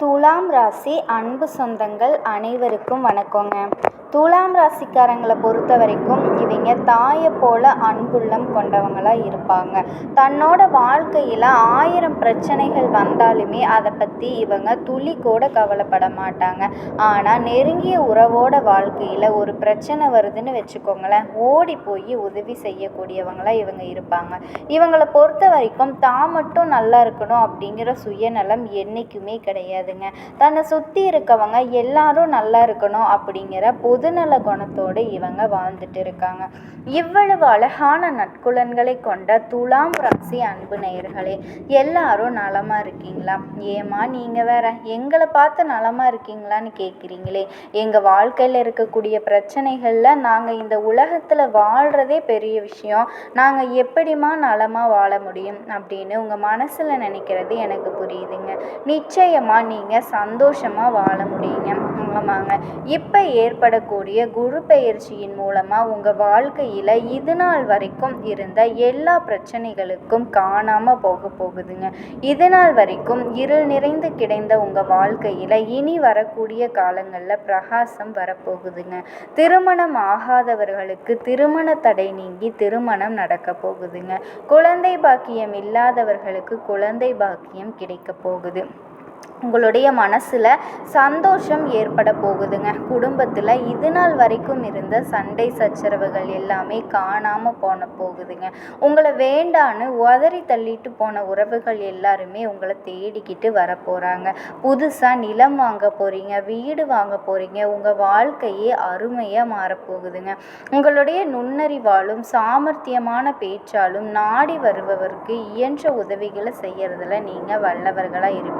துலாம் ராசி அன்பு சொந்தங்கள் அனைவருக்கும் வணக்கங்க. துலாம் ராசிக்காரங்களை பொறுத்த வரைக்கும் இவங்க தாயை போல் அன்புள்ளம் கொண்டவங்களாக இருப்பாங்க. தன்னோட வாழ்க்கையில் ஆயிரம் பிரச்சனைகள் வந்தாலுமே அதை பற்றி இவங்க துளி கூட கவலைப்பட மாட்டாங்க. ஆனால் நெருங்கிய உறவோட வாழ்க்கையில் ஒரு பிரச்சனை வருதுன்னு வச்சுக்கோங்களேன் ஓடி போய் உதவி செய்யக்கூடியவங்களாக இவங்க இருப்பாங்க. இவங்களை பொறுத்த வரைக்கும் தான் மட்டும் நல்லா இருக்கணும் அப்படிங்கிற சுயநலம் என்றைக்குமே கிடையாதுங்க. தன்னை சுற்றி இருக்கவங்க எல்லாரும் நல்லா இருக்கணும் அப்படிங்கிற பொதுநல குணத்தோடு இவங்க வாழ்ந்துட்டு இருக்காங்க இவ்வளவு அழகான நட்புலன்களை கொண்ட துலாம் ராசி அன்பு நேயர்களே எல்லாரும் நலமா இருக்கீங்களா? ஏமா நீங்கள் வேற எங்களை பார்த்து நலமா இருக்கீங்களான்னு கேட்குறீங்களே எங்கள் வாழ்க்கையில் இருக்கக்கூடிய பிரச்சனைகளில் நாங்கள் இந்த உலகத்தில் வாழ்கிறதே பெரிய விஷயம். நாங்கள் எப்படிம்மா நலமாக வாழ முடியும் அப்படின்னு உங்கள் மனசில் நினைக்கிறது எனக்கு புரியுதுங்க. நிச்சயமாக நீங்கள் சந்தோஷமாக வாழ முடியுங்க. ஆமாங்க இப்போ ஏற்படக்கூடிய குரு பயிற்சியின் மூலமாக உங்கள் வாழ்க்கையில் இது நாள் வரைக்கும் இருந்த எல்லா பிரச்சனைகளுக்கும் காணாமல் போக போகுதுங்க. இது நாள் வரைக்கும் இருள் நிறைந்து கிடைந்த உங்கள் வாழ்க்கையில் இனி வரக்கூடிய காலங்களில் பிரகாசம் வரப்போகுதுங்க. திருமணம் ஆகாதவர்களுக்கு திருமண தடை நீங்கி திருமணம் நடக்க போகுதுங்க. குழந்தை பாக்கியம் இல்லாதவர்களுக்கு குழந்தை பாக்கியம் கிடைக்க போகுது. உங்களுடைய மனசில் சந்தோஷம் ஏற்பட போகுதுங்க. குடும்பத்தில் இது நாள் வரைக்கும் இருந்த சண்டை சச்சரவுகள் எல்லாமே காணாமல் போன போகுதுங்க. உங்களை வேண்டான்னு உதறி தள்ளிட்டு போன உறவுகள் எல்லாருமே உங்களை தேடிக்கிட்டு வர போகிறாங்க புதுசாக நிலம் வாங்க போகிறீங்க வீடு வாங்க போகிறீங்க உங்கள் வாழ்க்கையே அருமையாக மாறப்போகுதுங்க உங்களுடைய நுண்ணறிவாலும் சாமர்த்தியமான பேச்சாலும் நாடி வருபவருக்கு இயன்ற உதவிகளை செய்கிறதுல நீங்கள் வல்லவர்களாக இருப்பீங்க.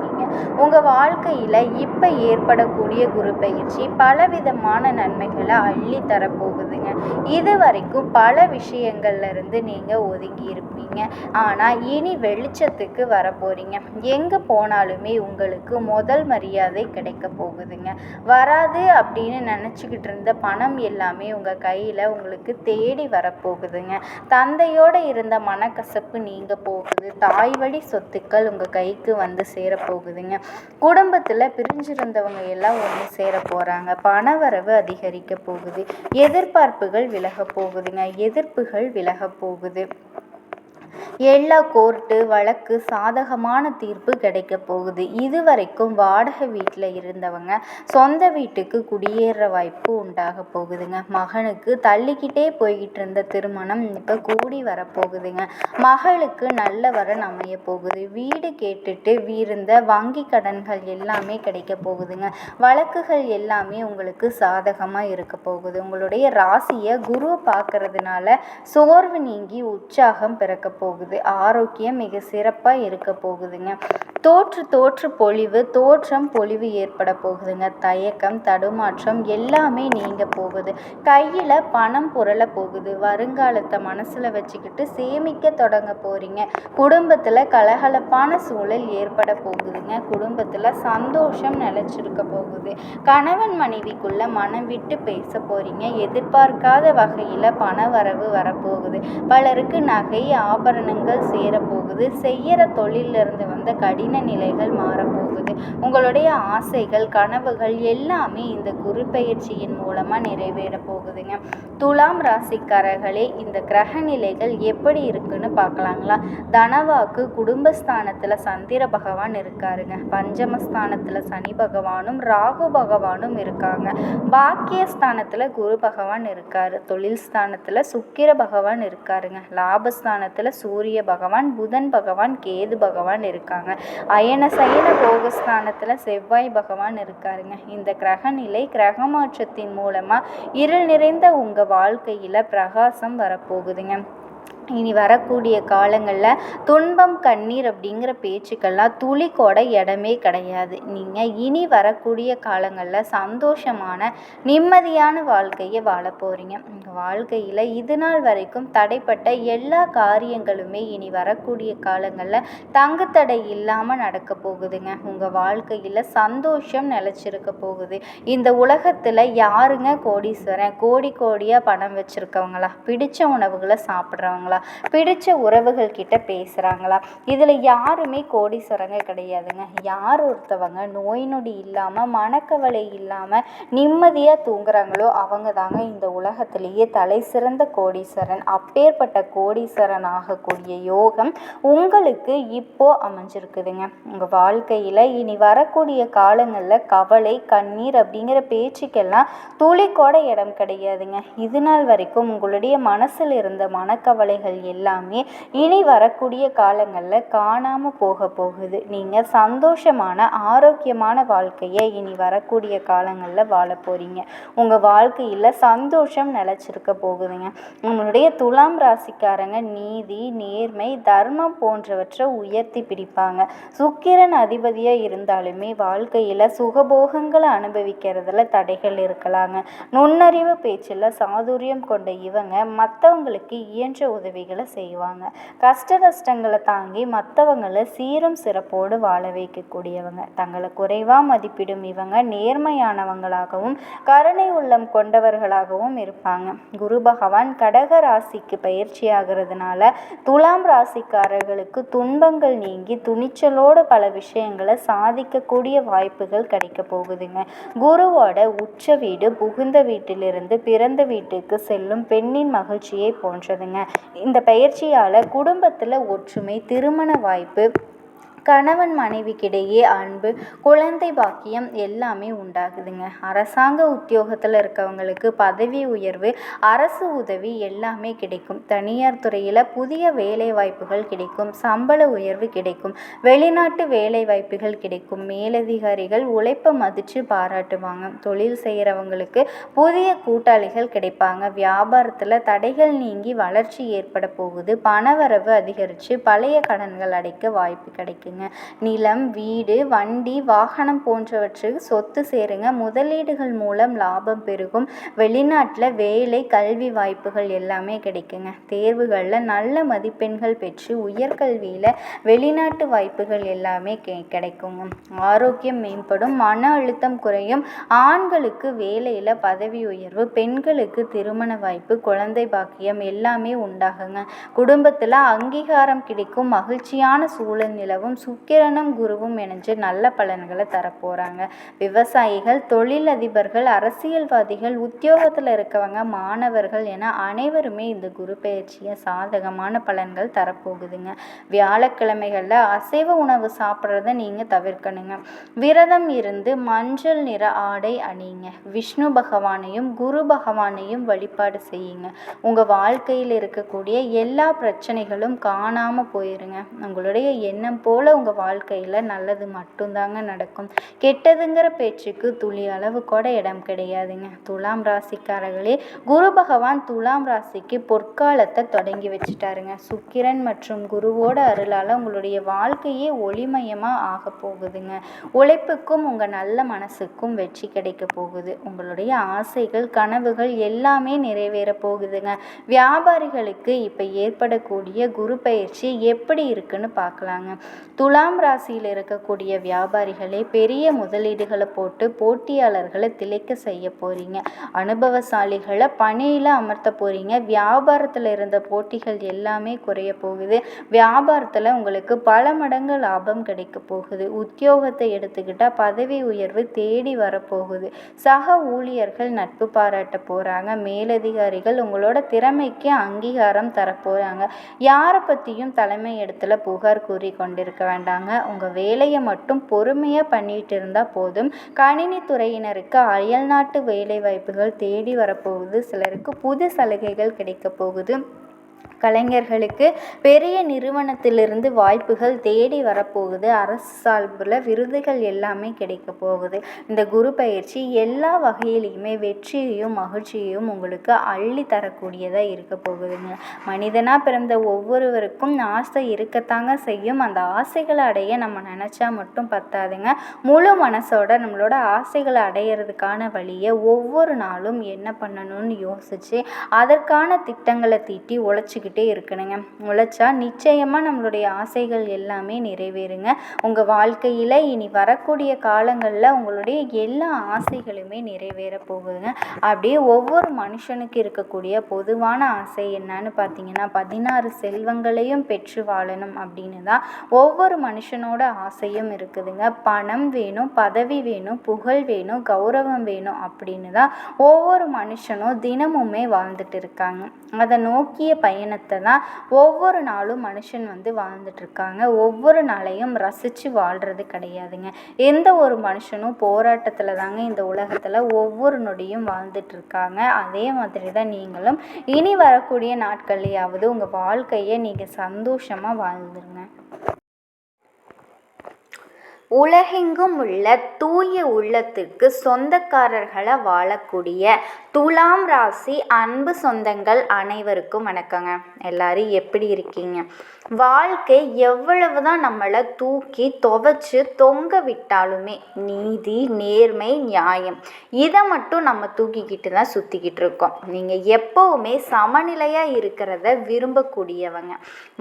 உங்கள் வாழ்க்கையில் இப்போ ஏற்படக்கூடிய குரு பயிற்சி பலவிதமான நன்மைகளை அள்ளி தரப்போகுது இது வரைக்கும் பல விஷயங்கள்ல இருந்து நீங்கள் ஒதுங்கி இருப்பீங்க ஆனால் இனி வெளிச்சத்துக்கு வர போகிறீங்க எங்கே போனாலுமே உங்களுக்கு முதல் மரியாதை கிடைக்க போகுதுங்க. வராது அப்படின்னு நினச்சிக்கிட்டு இருந்த பணம் எல்லாமே உங்கள் கையில் உங்களுக்கு தேடி வரப்போகுதுங்க. தந்தையோடு இருந்த மனக்கசப்பு நீங்க போகுது. தாய் வழி சொத்துக்கள் உங்கள் கைக்கு வந்து சேரப்போகுதுங்க. குடும்பத்தில் பிரிஞ்சிருந்தவங்க எல்லாம் ஒன்று சேர போகிறாங்க பணவரவு அதிகரிக்க போகுது. எதிர்பார்ப்புகள் விலகப் போகுதுங்க. எதிர்ப்புகள் விலகப் போகுது. எல்லா கோர்ட்டு வழக்கு சாதகமான தீர்ப்பு கிடைக்க போகுது. இதுவரைக்கும் வாடகை வீட்டில் இருந்தவங்க சொந்த வீட்டுக்கு குடியேற வாய்ப்பு உண்டாக போகுதுங்க. மகனுக்கு தள்ளிக்கிட்டே போய்கிட்டு இருந்த திருமணம் இப்போ கூடி வரப்போகுதுங்க மகளுக்கு நல்ல வரன் அமைய போகுது. வீடு கேட்டுட்டு வீருந்த வங்கி கடன்கள் எல்லாமே கிடைக்க போகுதுங்க. வழக்குகள் எல்லாமே உங்களுக்கு சாதகமாக இருக்க போகுது. உங்களுடைய ராசியை குரு பார்க்கறதுனால சோர்வு நீங்கி உற்சாகம் பிறக்க போகுது ஆரோக்கியம் மிக சிறப்பாக இருக்க போகுதுங்க. தோற்று தோற்று பொழிவு தோற்றம் பொழிவு ஏற்பட போகுதுங்க. தயக்கம் தடுமாற்றம் எல்லாமே நீங்க போகுது. கையில் பணம் புரள போகுது. வருங்காலத்தை மனசில் வச்சுக்கிட்டு சேமிக்க தொடங்க போறீங்க. குடும்பத்தில் கலகலப்பான சூழல் ஏற்பட போகுதுங்க. குடும்பத்தில் சந்தோஷம் நிலச்சிருக்க போகுது. கணவன் மனைவிக்குள்ள மனம் விட்டு பேச போறீங்க. எதிர்பார்க்காத வகையில் பண வரவு வரப்போகுது. பலருக்கு நகை ஆபரணங்கள் சேரப்போகுது. செய்யற தொழிலிருந்து வந்த கடின நிலைகள் மாறப்போகுது? உங்களுடைய ஆசைகள் கனவுகள் எல்லாமே இந்த குரு பயிற்சியின் மூலமாக நிறைவேற போகுதுங்க. துலாம் ராசிக்காரர்களே இந்த கிரக நிலைகள் எப்படி இருக்குன்னு பார்க்கலாங்களா? தனவாக்கு குடும்பஸ்தானத்தில் சந்திர பகவான் இருக்காருங்க. பஞ்சமஸ்தானத்தில் சனி பகவானும் ராகு பகவானும் இருக்காங்க. பாக்கியஸ்தானத்தில் குரு பகவான் இருக்காரு. தொழில் ஸ்தானத்தில் சுக்கிர பகவான் இருக்காருங்க. லாபஸ்தானத்தில் சூரிய பகவான் புதன் பகவான் கேது பகவான் இருக்காங்க. அயன சயன போகஸ்தானத்தில் செவ்வாய் பகவான் இருக்காருங்க. இந்த கிரக நிலை கிரக மாற்றத்தின் மூலமாக இருள் நிறைந்த உங்கள் வாழ்க்கையில் பிரகாசம் வரப்போகுதுங்க. இனி வரக்கூடிய காலங்களில் துன்பம் கண்ணீர் அப்படிங்கிற பேச்சுக்கெல்லாம் துளி கூட இடமே கிடையாது. நீங்கள் இனி வரக்கூடிய காலங்களில் சந்தோஷமான நிம்மதியான வாழ்க்கையை வாழ போகிறீங்க உங்கள் வாழ்க்கையில் இது நாள் வரைக்கும் தடைப்பட்ட எல்லா காரியங்களுமே இனி வரக்கூடிய காலங்களில் தங்குத்தடை இல்லாமல் நடக்க போகுதுங்க. உங்கள் வாழ்க்கையில் சந்தோஷம் நிலச்சிருக்க போகுது. இந்த உலகத்தில் யாருங்க கோடீஸ்வரன்? கோடி கோடியாக பணம் வச்சுருக்கவங்களா? பிடிச்ச உணவுகளை சாப்பிட்றவங்களா? பிடிச்ச உறவுகள் கிட்ட பேசுகிறாங்களா இதில் யாருமே கோடீஸ்வரங்க கிடையாதுங்க. யார் ஒருத்தவங்க நோய் நொடி இல்லாமல் மனக்கவலை இல்லாமல் நிம்மதியாக தூங்குறாங்களோ அவங்க தாங்க இந்த உலகத்திலேயே தலை சிறந்த கோடீஸ்வரன். அப்பேற்பட்ட கோடீஸ்வரன் ஆகக்கூடிய யோகம் உங்களுக்கு இப்போ அமைஞ்சிருக்குதுங்க. உங்கள் வாழ்க்கையில் இனி வரக்கூடிய காலங்களில் கவலை கண்ணீர் அப்படிங்கிற பேச்சுக்கெல்லாம் துளிக்கோட இடம் கிடையாதுங்க. இது நாள் வரைக்கும் உங்களுடைய மனசில் இருந்த மனக்கவலைகள் எல்லாமே இனி வரக்கூடிய காலங்களில் காணாமல் போக போகுது. நீங்கள் சந்தோஷமான ஆரோக்கியமான வாழ்க்கையை இனி வரக்கூடிய காலங்களில் வாழ போகிறீங்க உங்கள் வாழ்க்கையில் சந்தோஷம் நிலச்சிருக்க போகுதுங்க. உங்களுடைய துலாம் ராசிக்காரங்க நீதி நேர்மை தர்மம் போன்றவற்றை உயர்த்தி பிடிப்பாங்க. சுக்கிரன் அதிபதியாக இருந்தாலுமே வாழ்க்கையில் சுகபோகங்களை அனுபவிக்கிறதுல தடைகள் இருக்கலாங்க. நுண்ணறிவு பேச்சில் சாதுரியம் கொண்ட இவங்க மற்றவங்களுக்கு இயன்ற உதவி உதவிகளை செய்வாங்க. கஷ்ட நஷ்டங்களை தாங்கி மற்றவங்களை சீரும் சிறப்போடு வாழ வைக்கக்கூடியவங்க. தங்களை குறைவாக மதிப்பிடும் இவங்க நேர்மையானவங்களாகவும் கருணை உள்ளம் கொண்டவர்களாகவும் இருப்பாங்க. குரு பகவான் கடக ராசிக்கு பயிற்சி ஆகிறதுனால துலாம் ராசிக்காரர்களுக்கு துன்பங்கள் நீங்கி துணிச்சலோடு பல விஷயங்களை சாதிக்கக்கூடிய வாய்ப்புகள் கிடைக்க போகுதுங்க. குருவோட உச்ச வீடு புகுந்த வீட்டிலிருந்து பிறந்த வீட்டுக்கு செல்லும் பெண்ணின் மகிழ்ச்சியை போன்றதுங்க. இந்த பயிற்சியால் குடும்பத்தில் ஒற்றுமை திருமண வாய்ப்பு கணவன் மனைவிக்கிடையே அன்பு குழந்தை பாக்கியம் எல்லாமே உண்டாகுதுங்க. அரசாங்க உத்தியோகத்தில் இருக்கவங்களுக்கு பதவி உயர்வு அரசு உதவி எல்லாமே கிடைக்கும். தனியார் துறையில் புதிய வேலை வாய்ப்புகள் கிடைக்கும் சம்பள உயர்வு கிடைக்கும் வெளிநாட்டு வேலை வாய்ப்புகள் கிடைக்கும். மேலதிகாரிகள் உழைப்பை மதித்து பாராட்டுவாங்க. தொழில் செய்கிறவங்களுக்கு புதிய கூட்டாளிகள் கிடைப்பாங்க. வியாபாரத்தில் தடைகள் நீங்கி வளர்ச்சி ஏற்பட போகுது. பணவரவு அதிகரித்து பழைய கடன்கள் அடைக்க வாய்ப்பு கிடைக்கும் கிடைக்குங்க நிலம் வீடு வண்டி வாகனம் போன்றவற்றுக்கு சொத்து சேருங்க. முதலீடுகள் மூலம் லாபம் பெருகும். வெளிநாட்டில் வேலை கல்வி வாய்ப்புகள் எல்லாமே கிடைக்குங்க. தேர்வுகளில் நல்ல மதிப்பெண்கள் பெற்று உயர்கல்வியில் வெளிநாட்டு வாய்ப்புகள் எல்லாமே கெ கிடைக்குங்க. ஆரோக்கியம் மேம்படும் மன அழுத்தம் குறையும். ஆண்களுக்கு வேலையில் பதவி உயர்வு பெண்களுக்கு திருமண வாய்ப்பு குழந்தை பாக்கியம் எல்லாமே உண்டாகுங்க. குடும்பத்தில் அங்கீகாரம் கிடைக்கும் மகிழ்ச்சியான சூழல் நிலவும் சுக்கிரனும் குருவும் இணைஞ்சு நல்ல பலன்களை தரப்போகிறாங்க விவசாயிகள் தொழிலதிபர்கள் அரசியல்வாதிகள் உத்தியோகத்தில் இருக்கவங்க மாணவர்கள் என அனைவருமே இந்த குரு பயிற்சியை சாதகமான பலன்கள் தரப்போகுதுங்க. வியாழக்கிழமைகளில் அசைவ உணவு சாப்பிட்றத நீங்கள் தவிர்க்கணுங்க. விரதம் இருந்து மஞ்சள் நிற ஆடை அணியுங்க. விஷ்ணு பகவானையும் குரு பகவானையும் வழிபாடு செய்யுங்க. உங்கள் வாழ்க்கையில் இருக்கக்கூடிய எல்லா பிரச்சனைகளும் காணாமல் போயிருங்க. உங்களுடைய எண்ணம் போல் உங்கள் வாழ்க்கையில் நல்லது மட்டும்தாங்க நடக்கும். கெட்டதுங்கிற பேச்சுக்கு துளி அளவு கூட இடம் கிடையாதுங்க. துலாம் ராசிக்காரர்களே குரு பகவான் துலாம் ராசிக்கு பொற்காலத்தை தொடங்கி வச்சுட்டாருங்க. சுக்கிரன் மற்றும் குருவோட அருளால் உங்களுடைய வாழ்க்கையே ஒளிமயமாக ஆக போகுதுங்க. உழைப்புக்கும் உங்கள் நல்ல மனசுக்கும் வெற்றி கிடைக்க போகுது. உங்களுடைய ஆசைகள் கனவுகள் எல்லாமே நிறைவேற போகுதுங்க. வியாபாரிகளுக்கு இப்போ ஏற்படக்கூடிய குரு பயிற்சி எப்படி இருக்குன்னு பார்க்கலாங்க. துலாம் ராசியில் இருக்கக்கூடிய வியாபாரிகளே பெரிய முதலீடுகளை போட்டு போட்டியாளர்களை திளைக்க செய்ய போகிறீங்க அனுபவசாலிகளை பணியில் அமர்த்த போகிறீங்க வியாபாரத்தில் இருந்த போட்டிகள் எல்லாமே குறைய போகுது. வியாபாரத்தில் உங்களுக்கு பல மடங்கு லாபம் கிடைக்க போகுது. உத்தியோகத்தை எடுத்துக்கிட்டால் பதவி உயர்வு தேடி வரப்போகுது. சக ஊழியர்கள் நட்பு பாராட்ட போகிறாங்க மேலதிகாரிகள் உங்களோட திறமைக்கு அங்கீகாரம் தரப்போகிறாங்க யாரை பற்றியும் தலைமை இடத்துல புகார் கூறி கொண்டிருக்க வேண்டாங்க. உங்கள் வேலையை மட்டும் பொறுமையாக பண்ணிகிட்டு இருந்தால் போதும். கணினி துறையினருக்கு அயல்நாட்டு வேலை வாய்ப்புகள் தேடி வரப்போகுது. சிலருக்கு புது சலுகைகள் கிடைக்க போகுது. கலைஞர்களுக்கு பெரிய நிறுவனத்திலிருந்து வாய்ப்புகள் தேடி வரப்போகுது. அரசு சார்பில் விருதுகள் எல்லாமே கிடைக்க போகுது. இந்த குரு பயிற்சி எல்லா வகையிலையுமே வெற்றியையும் மகிழ்ச்சியையும் உங்களுக்கு அள்ளி தரக்கூடியதாக இருக்க போகுதுங்க. மனிதனாக பிறந்த ஒவ்வொருவருக்கும் ஆசை இருக்கத்தாங்க செய்யும். அந்த ஆசைகளை அடைய நம்ம நினச்சா மட்டும் பத்தாதுங்க. முழு மனசோட நம்மளோட ஆசைகளை அடையிறதுக்கான வழியை ஒவ்வொரு நாளும் என்ன பண்ணணும்னு யோசித்து அதற்கான திட்டங்களை தீட்டி உழைச்சிக்கிட்டு உழைச்சிக்கிட்டே இருக்கணுங்க. உழைச்சா நிச்சயமாக நம்மளுடைய ஆசைகள் எல்லாமே நிறைவேறுங்க. உங்கள் வாழ்க்கையில் இனி வரக்கூடிய காலங்களில் உங்களுடைய எல்லா ஆசைகளுமே நிறைவேற போகுதுங்க. அப்படியே ஒவ்வொரு மனுஷனுக்கு இருக்கக்கூடிய பொதுவான ஆசை என்னன்னு பார்த்தீங்கன்னா பதினாறு செல்வங்களையும் பெற்று வாழணும் அப்படின்னு தான் ஒவ்வொரு மனுஷனோட ஆசையும் இருக்குதுங்க. பணம் வேணும் பதவி வேணும் புகழ் வேணும் கௌரவம் வேணும் அப்படின்னு தான் ஒவ்வொரு மனுஷனும் தினமுமே வாழ்ந்துட்டு இருக்காங்க. அதை நோக்கிய பயணத்தை தான் ஒவ்வொரு நாளும் மனுஷன் வந்து வாழ்ந்துட்டுருக்காங்க. ஒவ்வொரு நாளையும் ரசித்து வாழ்கிறது கிடையாதுங்க. எந்த ஒரு மனுஷனும் போராட்டத்தில் தாங்க இந்த உலகத்தில் ஒவ்வொரு நொடியும் வாழ்ந்துட்டு இருக்காங்க அதே மாதிரி தான் நீங்களும் இனி வரக்கூடிய நாட்கள்லையாவது உங்கள் வாழ்க்கையை நீங்கள் சந்தோஷமாக வாழ்ந்துருங்க. உலகெங்கும் உள்ள தூய உள்ளத்திற்கு சொந்தக்காரர்களை வாழக்கூடிய துலாம் ராசி அன்பு சொந்தங்கள் அனைவருக்கும் வணக்கங்க. எல்லாரும் எப்படி இருக்கீங்க? வாழ்க்கை எவ்வளவு தான் நம்மளை தூக்கி துவைச்சி தொங்க விட்டாலுமே நீதி நேர்மை நியாயம். இதை மட்டும் நம்ம தூக்கிக்கிட்டு தான் சுற்றிக்கிட்டு இருக்கோம். நீங்கள் எப்போவுமே சமநிலையாக இருக்கிறத விரும்பக்கூடியவங்க.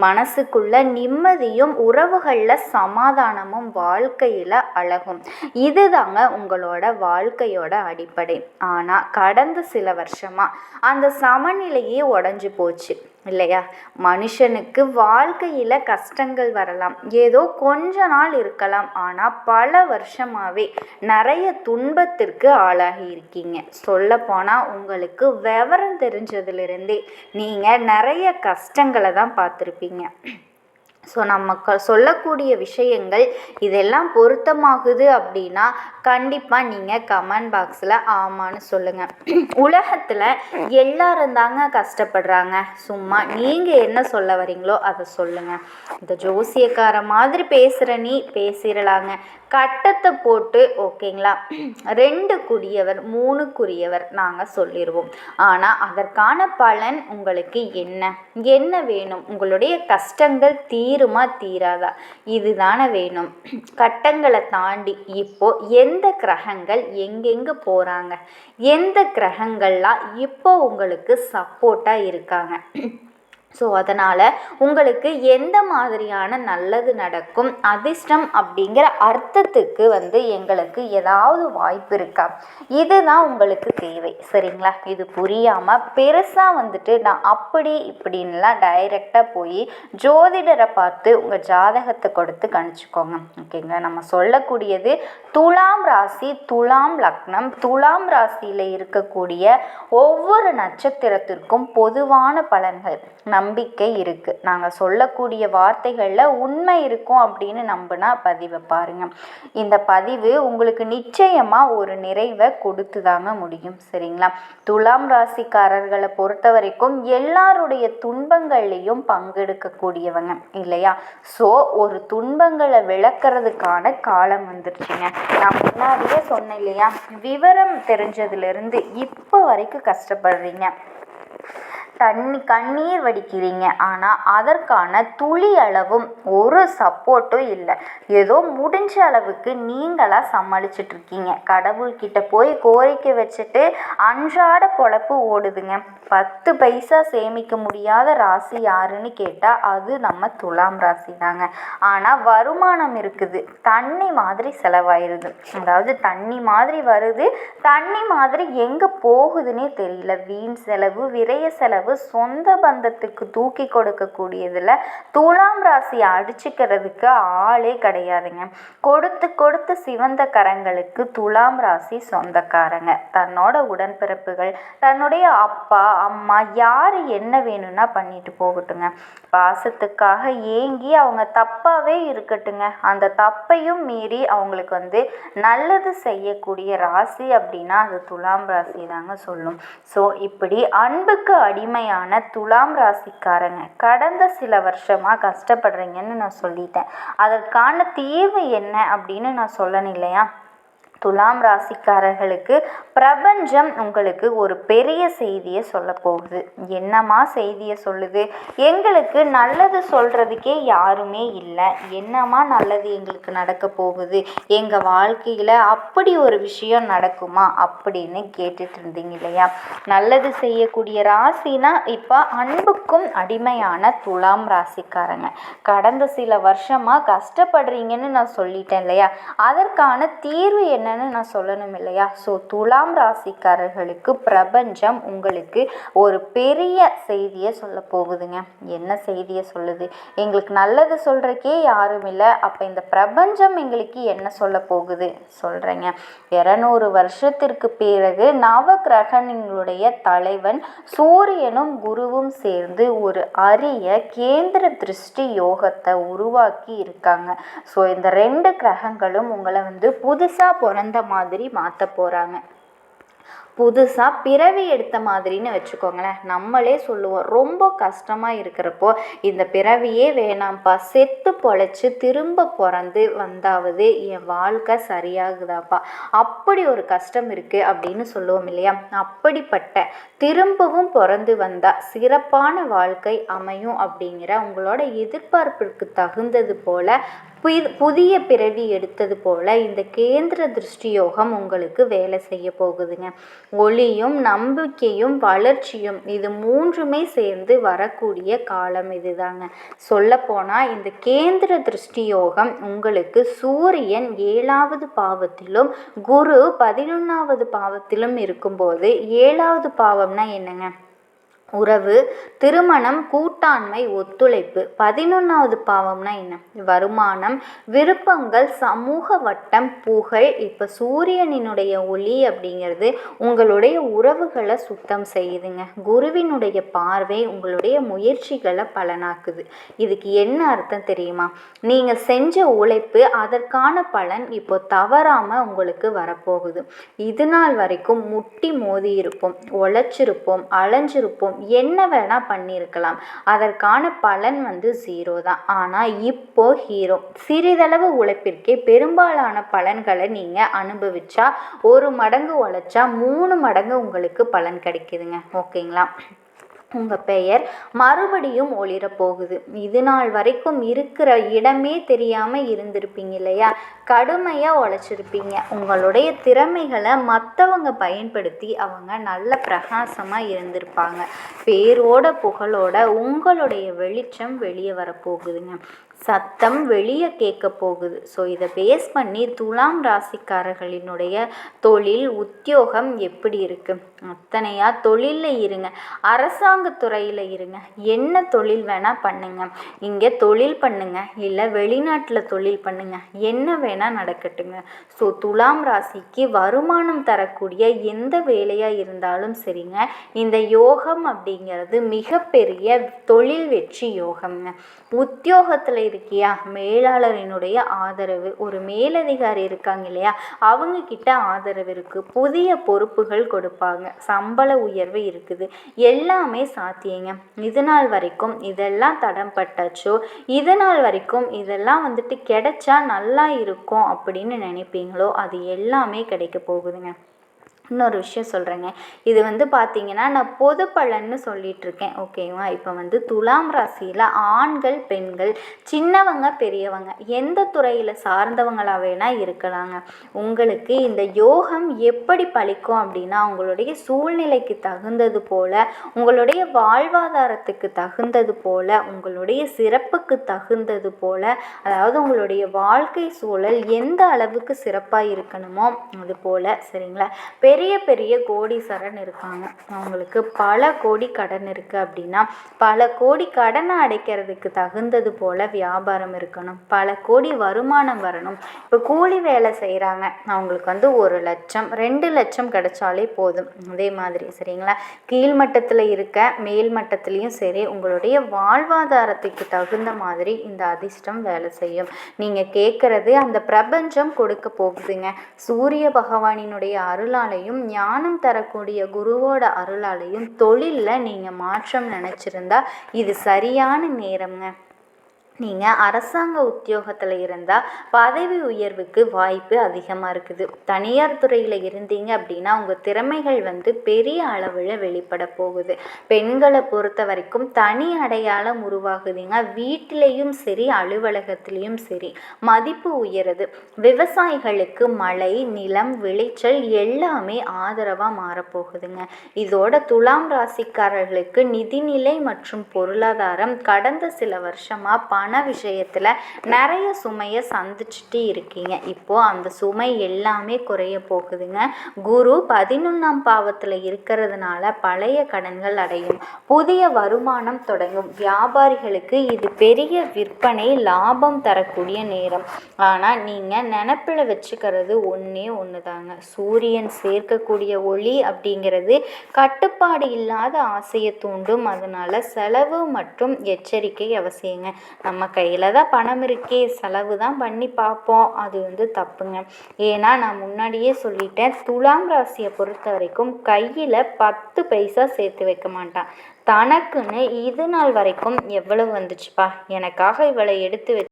மனசுக்குள்ள நிம்மதியும் உறவுகளில் சமாதானமும் வாழ்க்கையில் அழகும். இதுதாங்க உங்களோட வாழ்க்கையோட அடிப்படை. ஆனால் கடந்த சில வருஷமாக அந்த சமநிலையே உடஞ்சி போச்சு. இல்லையா? மனுஷனுக்கு வாழ்க்கையில் கஷ்டங்கள் வரலாம். ஏதோ கொஞ்ச நாள் இருக்கலாம். ஆனால் பல வருஷமாகவே நிறைய துன்பத்திற்கு ஆளாகி இருக்கீங்க. சொல்லப்போனால் உங்களுக்கு விவரம் தெரிஞ்சதுலேருந்தே நீங்கள் நிறைய கஷ்டங்களை தான் பார்த்துருப்பீங்க. ஸோ நம்ம க சொல்லக்கூடிய விஷயங்கள் இதெல்லாம் பொருத்தமாகுது அப்படின்னா கண்டிப்பாக நீங்கள் கமெண்ட் பாக்ஸில் ஆமான்னு சொல்லுங்கள் உலகத்தில் எல்லாரும் தாங்க கஷ்டப்படுறாங்க. சும்மா நீங்கள் என்ன சொல்ல வரீங்களோ அதை சொல்லுங்கள் இந்த ஜோசியக்கார மாதிரி பேசுகிற நீ பேசிடலாங்க கட்டத்தை போட்டு ஓகேங்களா? ரெண்டு குடியவர் மூணுக்குரியவர் நாங்கள் சொல்லிடுவோம் ஆனால் அதற்கான பலன் உங்களுக்கு என்ன? என்ன வேணும்? உங்களுடைய கஷ்டங்கள் தீர் தீருமா தீராதா? இதுதானே வேணும். கட்டங்களை தாண்டி இப்போ எந்த கிரகங்கள் எங்கெங்கே போகிறாங்க எந்த கிரகங்கள்லாம் இப்போ உங்களுக்கு சப்போர்ட்டாக இருக்காங்க? ஸோ அதனால் உங்களுக்கு எந்த மாதிரியான நல்லது நடக்கும் அதிர்ஷ்டம் அப்படிங்கிற அர்த்தத்துக்கு வந்து எங்களுக்கு ஏதாவது வாய்ப்பு இருக்கா? இதுதான் உங்களுக்கு தேவை சரிங்களா? இது புரியாமல் பெருசாக வந்துட்டு நான் அப்படி இப்படின்லாம் டைரெக்டாக போய் ஜோதிடரை பார்த்து உங்கள் ஜாதகத்தை கொடுத்து கணிச்சுக்கோங்க ஓகேங்க? நம்ம சொல்லக்கூடியது துலாம் ராசி துலாம் லக்னம். துலாம் ராசியில் இருக்கக்கூடிய ஒவ்வொரு நட்சத்திரத்திற்கும் பொதுவான பலன்கள். நம்பிக்கை இருக்குது நாங்கள் சொல்லக்கூடிய வார்த்தைகளில் உண்மை இருக்கும் அப்படின்னு நம்பினா பதிவை பாருங்கள் இந்த பதிவு உங்களுக்கு நிச்சயமாக ஒரு நிறைவை கொடுத்து தாங்க முடியும். சரிங்களா? துலாம் ராசிக்காரர்களை பொறுத்த வரைக்கும் எல்லாருடைய துன்பங்கள்லேயும் பங்கெடுக்கக்கூடியவங்க இல்லையா? ஸோ ஒரு துன்பங்களை விளக்குறதுக்கான காலம் வந்துருச்சுங்க. நான் முன்னாடியே சொன்னேன் இல்லையா? விவரம் தெரிஞ்சதுலேருந்து இப்போ வரைக்கும் கஷ்டப்படுறீங்க. தண்ணி கண்ணீர் வடிக்கிறீங்க. ஆனால் அதற்கான துளி அளவும் ஒரு சப்போர்ட்டும் இல்லை. ஏதோ முடிஞ்ச அளவுக்கு நீங்களாக சமாளிச்சிட்ருக்கீங்க. கடவுள்கிட்ட போய் கோரிக்கை வச்சுட்டு அன்றாட பொழப்பு ஓடுதுங்க. பத்து பைசா சேமிக்க முடியாத ராசி யாருன்னு கேட்டால் அது நம்ம துலாம் ராசி தாங்க. ஆனால் வருமானம் இருக்குது. தண்ணி மாதிரி செலவாயிருது. அதாவது தண்ணி மாதிரி வருது. தண்ணி மாதிரி எங்கே போகுதுன்னே தெரியல. வீண் செலவு விரைய செலவு சொந்த பந்தத்துக்கு தூக்கி கொடுக்கக்கூடியதில் துலாம் ராசியை அடிச்சுக்கிறதுக்கு ஆளே கிடையாதுங்க. கொடுத்து கொடுத்து சிவந்த கரங்களுக்கு துலாம் ராசி சொந்தக்காரங்க. தன்னோட உடன்பிறப்புகள் தன்னுடைய அப்பா அம்மா யார் என்ன வேணும்னா பண்ணிட்டு போகட்டுங்க. பாசத்துக்காக ஏங்கி அவங்க தப்பாகவே இருக்கட்டுங்க. அந்த தப்பையும் மீறி அவங்களுக்கு வந்து நல்லது செய்யக்கூடிய ராசி அப்படின்னா அது துலாம் ராசி தாங்க சொல்லும். ஸோ இப்படி அன்புக்கு அடிமை அடிமையான துலாம் ராசிக்காரங்க. கடந்த சில வருஷமாக கஷ்டப்படுறீங்கன்னு நான் சொல்லிட்டேன். அதற்கான தீர்வு என்ன அப்படின்னு நான் சொல்லணும் இல்லையா? துலாம் ராசிக்காரர்களுக்கு பிரபஞ்சம் உங்களுக்கு ஒரு பெரிய செய்தியை சொல்ல போகுது. என்னம்மா செய்தியை சொல்லுது? எங்களுக்கு நல்லது சொல்கிறதுக்கே யாருமே இல்லை. என்னம்மா நல்லது எங்களுக்கு நடக்க போகுது? எங்கள் வாழ்க்கையில் அப்படி ஒரு விஷயம் நடக்குமா அப்படின்னு கேட்டுட்டு இருந்தீங்க இல்லையா? நல்லது செய்யக்கூடிய ராசினா இப்போ அன்புக்கும் அடிமையான துலாம் ராசிக்காரங்க. கடந்த சில வருஷமாக கஷ்டப்படுறீங்கன்னு நான் சொல்லிட்டேன் இல்லையா? அதற்கான தீர்வு என்ன என்னன்னு நான் சொல்லணும் இல்லையா? ஸோ துலாம் ராசிக்காரர்களுக்கு பிரபஞ்சம் உங்களுக்கு ஒரு பெரிய செய்தியை சொல்ல போகுதுங்க. என்ன செய்தியை சொல்லுது? எங்களுக்கு நல்லது சொல்கிறக்கே யாரும் இல்லை. அப்போ இந்த பிரபஞ்சம் எங்களுக்கு என்ன சொல்ல போகுது? சொல்கிறேங்க இரநூறு வருஷத்திற்கு பிறகு நவ தலைவன் சூரியனும் குருவும் சேர்ந்து ஒரு அரிய கேந்திர திருஷ்டி யோகத்தை உருவாக்கி இருக்காங்க. ஸோ இந்த ரெண்டு கிரகங்களும் உங்களை வந்து புதுசாக குழந்த மாதிரி மாற்ற போகிறாங்க புதுசாக பிறவி எடுத்த மாதிரின்னு வச்சுக்கோங்களேன். நம்மளே சொல்லுவோம் ரொம்ப கஷ்டமாக இருக்கிறப்போ இந்த பிறவியே வேணாம்ப்பா. செத்து பொழைச்சி திரும்ப பிறந்து வந்தாவது என் வாழ்க்கை சரியாகுதாப்பா. அப்படி ஒரு கஷ்டம் இருக்குது அப்படின்னு சொல்லுவோம் இல்லையா? அப்படிப்பட்ட திரும்பவும் பிறந்து வந்தால் சிறப்பான வாழ்க்கை அமையும் அப்படிங்கிற உங்களோட எதிர்பார்ப்பிற்கு தகுந்தது போல் புதிய பிறவி எடுத்தது போல் இந்த கேந்திர திருஷ்டி யோகம் உங்களுக்கு வேலை செய்ய போகுதுங்க. ஒளியும் நம்பிக்கையும் வளர்ச்சியும் இது மூன்றுமே சேர்ந்து வரக்கூடிய காலம் இதுதாங்க. சொல்லப்போனால் இந்த கேந்திர திருஷ்டி யோகம் உங்களுக்கு சூரியன் ஏழாவது பாவத்திலும் குரு பதினொன்றாவது பாவத்திலும் இருக்கும்போது ஏழாவது பாவம்னா என்னங்க? உறவு திருமணம் கூ கூட்டாண்மை ஒத்துழைப்பு. பதினொன்றாவது பாவம்னா என்ன? வருமானம். விருப்பங்கள் சமூக வட்டம் புகழ். இப்போ சூரியனினுடைய ஒளி அப்படிங்கிறது உங்களுடைய உறவுகளை சுத்தம் செய்யுதுங்க. குருவினுடைய பார்வை உங்களுடைய முயற்சிகளை பலனாக்குது. இதுக்கு என்ன அர்த்தம் தெரியுமா? நீங்கள் செஞ்ச உழைப்பு அதற்கான பலன் இப்போ தவறாமல் உங்களுக்கு வரப்போகுது. இது நாள் வரைக்கும் முட்டி மோதி இருப்போம் உழைச்சிருப்போம் அலைஞ்சிருப்போம். என்ன வேணால் பண்ணியிருக்கலாம். அதற்கான பலன் வந்து ஜீரோ தான். ஆனால் இப்போ ஹீரோ சிறிதளவு உழைப்பிற்கே பெரும்பாலான பலன்களை நீங்கள் அனுபவிச்சா ஒரு மடங்கு உழைச்சா மூணு மடங்கு உங்களுக்கு பலன் கிடைக்குதுங்க. ஓகேங்களா? உங்கள் பெயர் மறுபடியும் ஒளிரப் போகுது இது நாள் வரைக்கும் இருக்கிற இடமே தெரியாமல் இருந்திருப்பீங்க இல்லையா? கடுமையாக உழைச்சிருப்பீங்க. உங்களுடைய திறமைகளை மற்றவங்க பயன்படுத்தி அவங்க நல்ல பிரகாசமாக இருந்திருப்பாங்க. பேரோட புகழோட உங்களுடைய வெளிச்சம் வெளியே வரப்போகுதுங்க. சத்தம் வெளியே கேட்க போகுது. ஸோ இதை பேஸ் பண்ணி துலாம் ராசிக்காரர்களினுடைய தொழில் உத்தியோகம் எப்படி இருக்குது அத்தனையாக தொழிலில் இருங்க. அரசாங்கத்துறையில் இருங்க. என்ன தொழில் வேணால் பண்ணுங்க. இங்கே தொழில் பண்ணுங்க. இல்லை வெளிநாட்டில் தொழில் பண்ணுங்க. என்ன வேணால் நடக்கட்டுங்க. ஸோ துலாம் ராசிக்கு வருமானம் தரக்கூடிய எந்த வேலையாக இருந்தாலும் சரிங்க. இந்த யோகம் அப்படிங்கிறது மிகப்பெரிய தொழில் வெற்றி யோகம்ங்க. உத்தியோகத்தில் இருக்கியா? மேலாளரினுடைய ஆதரவு. ஒரு மேலதிகாரி இருக்காங்க இல்லையா? அவங்க கிட்ட ஆதரவு இருக்குது புதிய பொறுப்புகள் கொடுப்பாங்க. சம்பள உயர்வு இருக்குது. எல்லாமே சாத்தியங்க. இது நாள் வரைக்கும் இதெல்லாம் தடம் பட்டாச்சோ? இது நாள் வரைக்கும் இதெல்லாம் வந்துட்டு கிடைச்சா நல்லா இருக்கும் அப்படின்னு நினைப்பீங்களோ? அது எல்லாமே கிடைக்க போகுதுங்க. இன்னொரு விஷயம் சொல்கிறேங்க இது வந்து பார்த்திங்கன்னா நான் பொது பலன்னு சொல்லிகிட்ருக்கேன் ஓகேவா இப்போ வந்து துலாம் ராசியில் ஆண்கள் பெண்கள் சின்னவங்க பெரியவங்க எந்த துறையில் சார்ந்தவங்களாக வேணால் இருக்கலாங்க. உங்களுக்கு இந்த யோகம் எப்படி பழிக்கும் அப்படின்னா உங்களுடைய சூழ்நிலைக்கு தகுந்தது போல் உங்களுடைய வாழ்வாதாரத்துக்கு தகுந்தது போல் உங்களுடைய சிறப்புக்கு தகுந்தது போல் அதாவது உங்களுடைய வாழ்க்கை சூழல் எந்த அளவுக்கு சிறப்பாக இருக்கணுமோ அது போல் சரிங்களா? பெரிய பெரிய பெரிய கோடீஸ்வரன் இருக்காங்க. அவங்களுக்கு பல கோடி கடன் இருக்குது அப்படின்னா பல கோடி கடனை அடைக்கிறதுக்கு தகுந்தது போல் வியாபாரம் இருக்கணும். பல கோடி வருமானம் வரணும். இப்போ கூலி வேலை செய்கிறாங்க அவங்களுக்கு வந்து ஒரு லட்சம் ரெண்டு லட்சம் கிடைச்சாலே போதும். அதே மாதிரி சரிங்களா? கீழ்மட்டத்தில் இருக்க மேல் மட்டத்துலேயும் சரி உங்களுடைய வாழ்வாதாரத்துக்கு தகுந்த மாதிரி இந்த அதிர்ஷ்டம் வேலை செய்யும். நீங்கள் கேட்குறது அந்த பிரபஞ்சம் கொடுக்க போகுதுங்க. சூரிய பகவானினுடைய அருளாலையும் அருளாலையும் ஞானம் தரக்கூடிய குருவோட அருளாலையும் தொழிலில் நீங்கள் மாற்றம் நினச்சிருந்தா இது சரியான நேரம்ங்க. நீங்கள் அரசாங்க உத்தியோகத்தில் இருந்தால் பதவி உயர்வுக்கு வாய்ப்பு அதிகமாக இருக்குது. தனியார் துறையில் இருந்தீங்க அப்படின்னா உங்கள் திறமைகள் வந்து பெரிய அளவில் வெளிப்பட போகுது. பெண்களை பொறுத்த வரைக்கும் தனி அடையாளம் உருவாகுதுங்க. வீட்டிலையும் சரி அலுவலகத்திலையும் சரி மதிப்பு உயருது. விவசாயிகளுக்கு மழை நிலம் விளைச்சல் எல்லாமே ஆதரவாக மாறப்போகுதுங்க. இதோட துலாம் ராசிக்காரர்களுக்கு நிதிநிலை மற்றும் பொருளாதாரம் கடந்த சில வருஷமாக பண விஷயத்தில் நிறைய சுமையை சந்திச்சுட்டு இருக்கீங்க. இப்போது அந்த சுமை எல்லாமே குறைய போகுதுங்க. குரு பதினொன்றாம் பாவத்தில் இருக்கிறதுனால பழைய கடன்கள் அடையும். புதிய வருமானம் தொடங்கும். வியாபாரிகளுக்கு இது பெரிய விற்பனை லாபம் தரக்கூடிய நேரம். ஆனால் நீங்கள் நினப்பில் வச்சுக்கிறது ஒன்றே ஒன்று தாங்க சூரியன் சேர்க்கக்கூடிய ஒளி அப்படிங்கிறது கட்டுப்பாடு இல்லாத ஆசையை தூண்டும். அதனால் செலவு மற்றும் எச்சரிக்கை அவசியங்க. நம்ம நம்ம கையில் தான் பணம் இருக்கே செலவு தான் பண்ணி பார்ப்போம். அது வந்து தப்புங்க. ஏன்னா நான் முன்னாடியே சொல்லிட்டேன் துலாம் ராசியை பொறுத்த வரைக்கும் கையில் பத்து பைசா சேர்த்து வைக்க மாட்டான். தனக்குன்னு இது நாள் வரைக்கும் எவ்வளவு வந்துச்சுப்பா? எனக்காக இவளை எடுத்து வச்சு